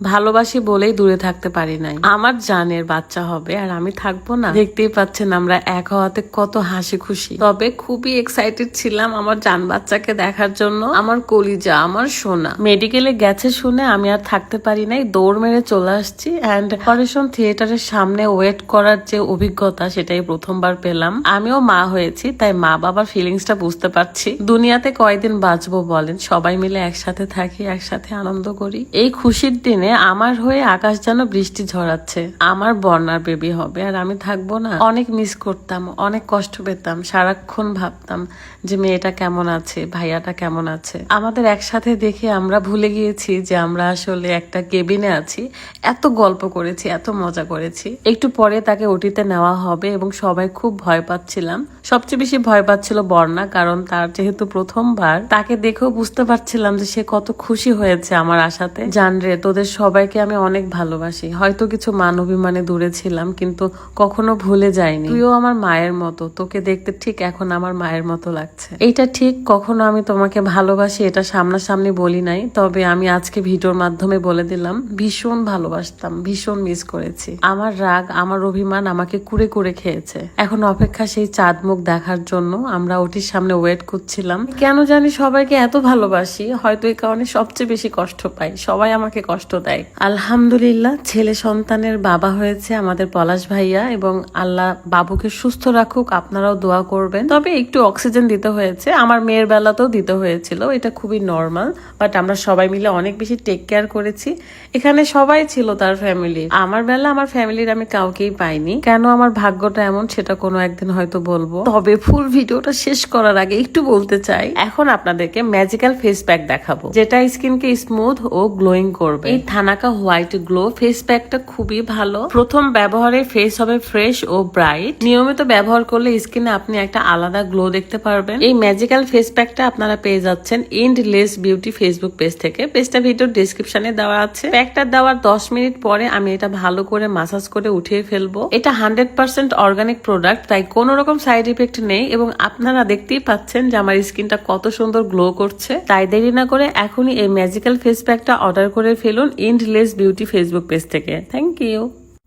ভালোবাসি বলেই দূরে থাকতে পারি নাই। আমার জানের বাচ্চা হবে আর আমি থাকব না। দেখতেই পাচ্ছেন আমরা এক হওয়াতে কত হাসি খুশি। তবে খুবই এক্সাইটেড ছিলাম আমার জান বাচ্চাকে দেখার জন্য। আমার কলিজা, আমার সোনা। মেডিকেলে গেছে শুনে আমি আর থাকতে পারি নাই। দৌড় মেরে চলে আসছি অ্যান্ড অপারেশন থিয়েটারের সামনে ওয়েট করার যে অভিজ্ঞতা সেটাই প্রথমবার পেলাম। আমিও মা হয়েছি, তাই মা বাবার ফিলিংসটা বুঝতে পারছি। দুনিয়াতে কয়দিন বাঁচবো বলেন? সবাই মিলে একসাথে থাকি, একসাথে আনন্দ করি। এই খুশির দিনে আমার হয়ে আকাশ যেন বৃষ্টি ঝরাচ্ছে। আমার বন্যার বেবি হবে আর আমি থাকব না। অনেক মিস করতাম, অনেক কষ্ট পেতাম, সারাক্ষণ ভাবতাম যে মেয়েটা কেমন আছে, ভাইয়াটা কেমন আছে। আমাদের একসাথে দেখে আমরা ভুলে গিয়েছি যে আমরা আসলে একটা কেবিনে আছি। এত গল্প করেছি, এত মজা করেছি। একটু পরে তাকে ওটিতে নেওয়া হবে এবং সবাই খুব ভয় পাচ্ছিলাম। সবচেয়ে বেশি ভয় পাচ্ছিল বর্ণা কারণ তার যেহেতু প্রথমবার, তাকে দেখেও বুঝতে পারছিলাম যে সে কত খুশি হয়েছে আমার আশাতে। জানরে তোদের সবাইকে আমি অনেক ভালোবাসি। হয়তো কিছু মান অভিমানে দূরে ছিলাম, কিন্তু কখনো ভুলে যাইনি। তুইও আমার মায়ের মতো, তোকে দেখতে ঠিক এখন আমার মায়ের মতো লাগছে। এইটা ঠিক, কখনো আমি তোমাকে ভালোবাসি, এটা সামনাসামনি বলি নাই, তবে আমি আজকে ভিডিওর মাধ্যমে বলে দিলাম, ভীষণ ভালোবাসতাম, ভীষণ মিস করেছি। আমার রাগ, আমার অভিমান আমাকে কুড়ে কুড়ে খেয়েছে। এখন অপেক্ষা সেই চাঁদ মুখ দেখার জন্য আমরা ওটির সামনে ওয়েট করছিলাম। কেন জানি সবাইকে এত ভালোবাসি, হয়তো এই কারণে সবচেয়ে বেশি কষ্ট পাই, সবাই আমাকে কষ্ট দেয়। আলহামদুলিল্লাহ, ছেলে সন্তানের বাবা হয়েছে আমাদের পলাশ ভাইয়া এবং আল্লাহ বাবুকে সুস্থ রাখুক, আপনারাও দোয়া করবেন। তবে একটু অক্সিজেন দিতে হয়েছে, আমার মেয়ের বেলাতেও দিতে হয়েছিল, এটা খুবই নর্মাল, বাট আমরা সবাই মিলে অনেক বেশি টেক কেয়ার করেছি। এখানে সবাই ছিল তার ফ্যামিলি আমার বেলা আমার ফ্যামিলির আমি কাউকেই পাইনি। কেন আমার ভাগ্যটা এমন সেটা কোনো একদিন হয়তো বলব। তবে ফুল ভিডিওটা শেষ করার আগে একটু বলতে চাই, এখন আপনাদেরকে ম্যাজিক্যাল ফেস প্যাক দেখাবো, যেটা স্কিনকে স্মুথ ও গ্লোয়িং করবে। এই থানাকা হোয়াইট গ্লো ফেস প্যাকটা খুবই ভালো। প্রথম ব্যবহারে ফেস হবে ফ্রেশ ও ব্রাইট নিয়মিত ব্যবহার করলে স্কিনে আপনি একটা আলাদা গ্লো দেখতে পারবেন। এই ম্যাজিক্যাল ফেস প্যাকটা আপনারা পেয়ে যাচ্ছেন endless beauty Facebook page থেকে পেজটা ভিডিওর ডিসক্রিপশনে দেওয়া আছে। প্যাকটা দেওয়ার দশ মিনিট পরে আমি এটা ভালো করে মাসাজ করে উঠিয়ে ফেলব। এটা হান্ড্রেড পার্সেন্ট অর্গানিক প্রোডাক্ট তাই কোনো রকম সাইড ইফেক্ট নেই এবং আপনারা দেখতেই পাচ্ছেন যে আমার স্কিনটা কত সুন্দর গ্লো করছে। তাই দেরি না করে এখনই এই ম্যাজিক্যাল ফেস প্যাকটা অর্ডার করে ফেলুন। Endless beauty Facebook page থেকে। থ্যাংক ইউ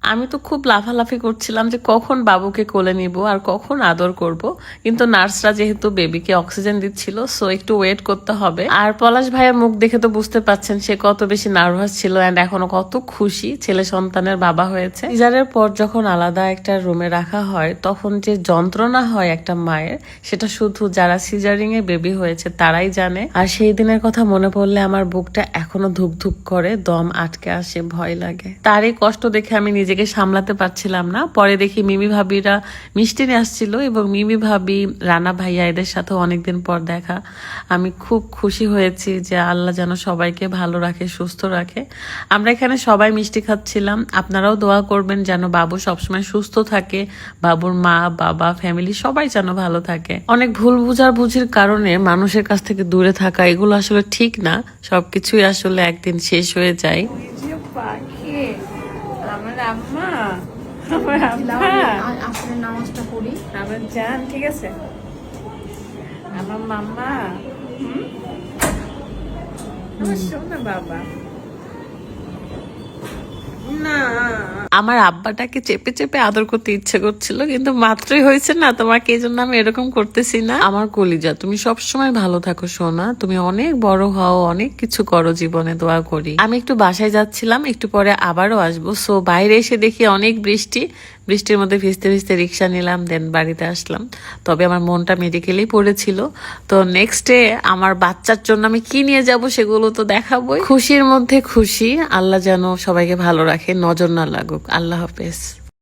আমি তো খুব লাফালাফি করছিলাম যে কখন বাবুকে কোলে নিব আর কখন আদর করব। কিন্তু নার্সরা যেহেতু বেবিকে অক্সিজেন দিচ্ছিল সো একটু ওয়েট করতে হবে। আর পলাশ ভাইয়ের মুখ দেখে তো বুঝতে পাচ্ছেন, সে কত বেশি নার্ভাস ছিল এন্ড এখনও কত খুশি ছেলে সন্তানের বাবা হয়েছে। সিজারের পর যখন আলাদা একটা রুমে রাখা হয়, তখন যে যন্ত্রণা হয় একটা মায়ের, সেটা শুধু যারা সিজারিং এ বেবি হয়েছে তারাই জানে। আর সেই দিনের কথা মনে পড়লে আমার বুকটা এখনও ধুক ধুক করে, দম আটকে আসে, ভয় লাগে। তার এই কষ্ট দেখে আমি নিজেকে সামলাতে পারছিলাম না। পরে দেখি মিমি ভাবিরা মিষ্টি নিয়ে আসছিল এবং মিমি ভাবি, রানা ভাইয়া এদের সাথে অনেকদিন পর দেখা। আমি খুব খুশি হয়েছি যে আল্লাহ যেন সবাইকে ভালো রাখে, সুস্থ রাখে। আমরা এখানে সবাই মিষ্টি খাচ্ছিলাম। আপনারাও দোয়া করবেন যেন বাবু সবসময় সুস্থ থাকে, বাবুর মা, বাবা ফ্যামিলি সবাই যেন ভালো থাকে। অনেক ভুল বুঝার বুঝির কারণে মানুষের কাছ থেকে দূরে থাকা এগুলো আসলে ঠিক না। সবকিছুই আসলে একদিন শেষ হয়ে যায়। আমার আম্মা আমার আম্মা। আসলে নামাজটা পড়ি। আমার জান ঠিক আছে। আমার মাম্মা হুম? আমার শোনা বাবা। না আমার আব্বাটাকে চেপে চেপে আদর করতে ইচ্ছে করছিল, কিন্তু মাত্রই হয়েছে না, তোমাকে এই জন্য আমি এরকম করতেছি না। আমার কলিজা, তুমি সব সময় ভালো থাকো সোনা, তুমি অনেক বড় হও, অনেক কিছু করো জীবনে, দোয়া করি। আমি একটু বাসায় যাচ্ছিলাম, একটু পরে আবারও আসব। সো বাইরে এসে দেখি অনেক বৃষ্টি, বৃষ্টির মধ্যে ভিজতে ভিজতে রিক্সা নিলাম দেন বাড়িতে আসলাম। তবে আমার মনটা মেডিকেলেই পড়েছিল। তো নেক্সট ডে আমার বাচ্চার জন্য আমি কি নিয়ে যাব সেগুলো তো দেখাবোই। খুশির মধ্যে খুশি, আল্লাহ যেন সবাইকে ভালো রাখে, নজর না লাগুক। আল্লাহ হাফেজ।